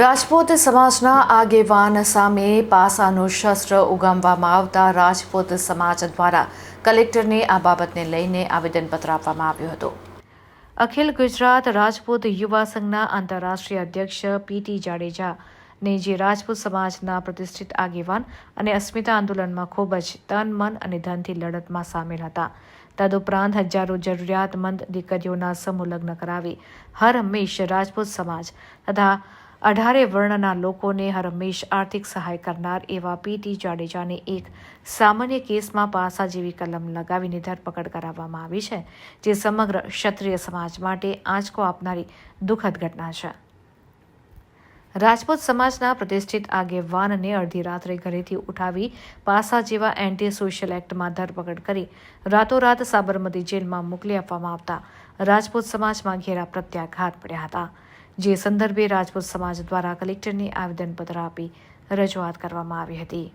રાજપૂત સમાજના આગેવાન સામે પાસાનું શસ્ત્ર ઉગામવામાં આવતા રાજપૂત સમાજ દ્વારા કલેક્ટરને આ બાબતને લઈને આવેદનપત્ર આપવામાં આવ્યું હતું. અખિલ ગુજરાત રાજપૂત યુવા સંઘના આંતરરાષ્ટ્રીય અધ્યક્ષ પીટી જાડેજા ને જે રાજપૂત સમાજના પ્રતિષ્ઠિત આગેવાન અને અસ્મિતા આંદોલનમાં ખૂબ જ તન, મન અને ધનથી લડતમાં સામેલ હતા. તદુપરાંત હજારો જરૂરિયાતમંદ દીકરીઓના સમૂહ લગ્ન કરાવી હર હંમેશ રાજપૂત સમાજ તથા અઢારે વર્ણના લોકોને હરમેશ આર્થિક સહાય કરનાર એવા પીટી જાડેજાને એક સામાન્ય કેસમાં પાસા જેવી કલમ લગાવીને ધરપકડ કરાવવામાં આવી છે, જે સમગ્ર ક્ષત્રિય સમાજ માટે આંચકો આપનારી દુઃખદ ઘટના છે. રાજપૂત સમાજના પ્રતિષ્ઠિત આગેવાનને અડધી રાત્રે ઘરેથી ઉઠાવી પાસા જેવા એન્ટી સોશિયલ એક્ટમાં ધરપકડ કરી રાતોરાત સાબરમતી જેલમાં મોકલી આપવામાં આવતા રાજપૂત સમાજમાં ઘેરા પ્રત્યાઘાત પડ્યા હતા. જે સંદર્ભે રાજપૂત સમાજ દ્વારા કલેક્ટરને આવેદનપત્ર આપી રજૂઆત કરવામાં આવી હતી.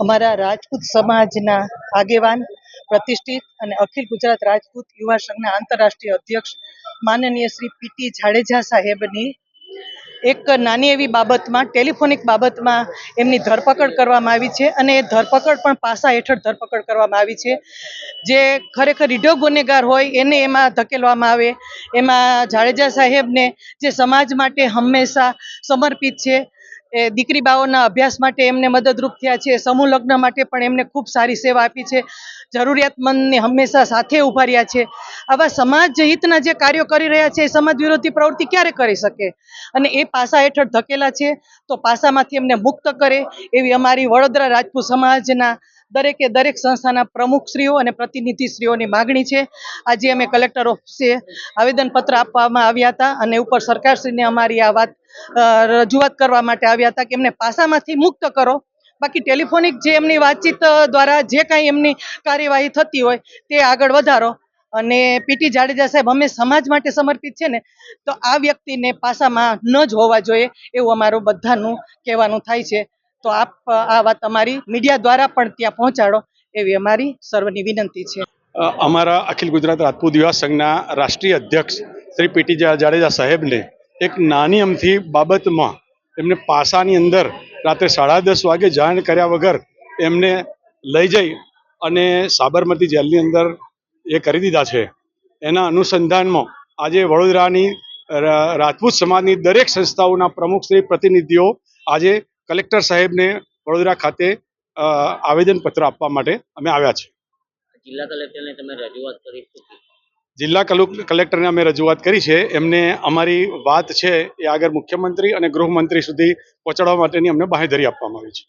અમારા રાજપૂત સમાજના આગેવાન પ્રતિષ્ઠિત અને અખિલ ગુજરાત રાજપૂત યુવા સંઘના આંતરરાષ્ટ્રીય અધ્યક્ષ માનનીય શ્રી પીટી જાડેજા સાહેબની એક નાની એવી બાબતમાં, ટેલિફોનિક બાબતમાં એમની ધરપકડ કરવામાં આવી છે અને એ ધરપકડ પણ પાસા હેઠળ ધરપકડ કરવામાં આવી છે. જે ખરેખર રીઢો ગુનેગાર હોય એને એમાં ધકેલવામાં આવે. એમાં જાડેજા સાહેબને જે સમાજ માટે હંમેશા સમર્પિત છે. એ દીકરી બાઓના અભ્યાસ માટે એમને મદદરૂપ થયા છે, સમૂહ લગ્ન માટે પણ એમને ખૂબ સારી સેવા આપી છે, જરૂરિયાતમંદને હંમેશા સાથે ઊભા રહ્યા છે. આવા સમાજ હિતના જે કાર્યો કરી રહ્યા છે, એ સમાજ વિરોધી પ્રવૃત્તિ ક્યારે કરી શકે? અને એ પાસા હેઠળ ધકેલા છે, તો પાસામાંથી એમને મુક્ત કરે, એવી અમારી વડોદરા રાજપૂત સમાજના દરેકે દરેક સંસ્થાના પ્રમુખશ્રીઓ અને પ્રતિનિધિશ્રીઓની માગણી છે. આજે અમે કલેક્ટર ઓફિસે આવેદનપત્ર આપવામાં આવ્યા હતા અને ઉપર સરકારશ્રીને અમારી આ વાત રજૂઆત કરવા માટે આવ્યા હતા કે એમને પાસામાંથી મુક્ત કરો. બાકી ટેલિફોનિક જે એમની વાતચીત દ્વારા જે કાંઈ એમની કાર્યવાહી થતી હોય તે આગળ વધારો. અને પીટી જાડેજા સાહેબ અમે સમાજ માટે સમર્પિત છે ને, તો આ વ્યક્તિને પાસામાં ન જ હોવા જોઈએ એવું અમારું બધાનું કહેવાનું થાય છે. તો આપ આ વાત અમારી મીડિયા દ્વારા પણ ત્યાં પહોંચાડો એવી અમારી સર્વની વિનંતી છે. અમારા અખિલ ગુજરાત રાજપૂત યુવા સંઘના રાષ્ટ્રીય અધ્યક્ષ શ્રી પીટી જાડેજા સાહેબને એક નાની અમથી બાબતમાં એમને પાસાની અંદર રાત્રે સાડા દસ વાગે જાણ કર્યા વગર એમને લઈ જઈ અને સાબરમતી જેલની અંદર એ કરી દીધા છે. એના અનુસંધાનમાં આજે વડોદરાની રાજપૂત સમાજની દરેક સંસ્થાઓના પ્રમુખ શ્રી પ્રતિનિધિઓ આજે કલેક્ટર સાહેબને વડોદરા ખાતે આવેદનપત્ર આપવા માટે અમે આવ્યા છે જિલ્લા કલેક્ટરને તમે રજૂઆત કરી જિલ્લા કલેક્ટરને અમે રજૂઆત કરી છે. એમને અમારી વાત છે એ આગળ મુખ્યમંત્રી અને ગૃહમંત્રી સુધી પહોંચાડવા માટેની અમને બાંહેધરી આપવામાં આવી છે.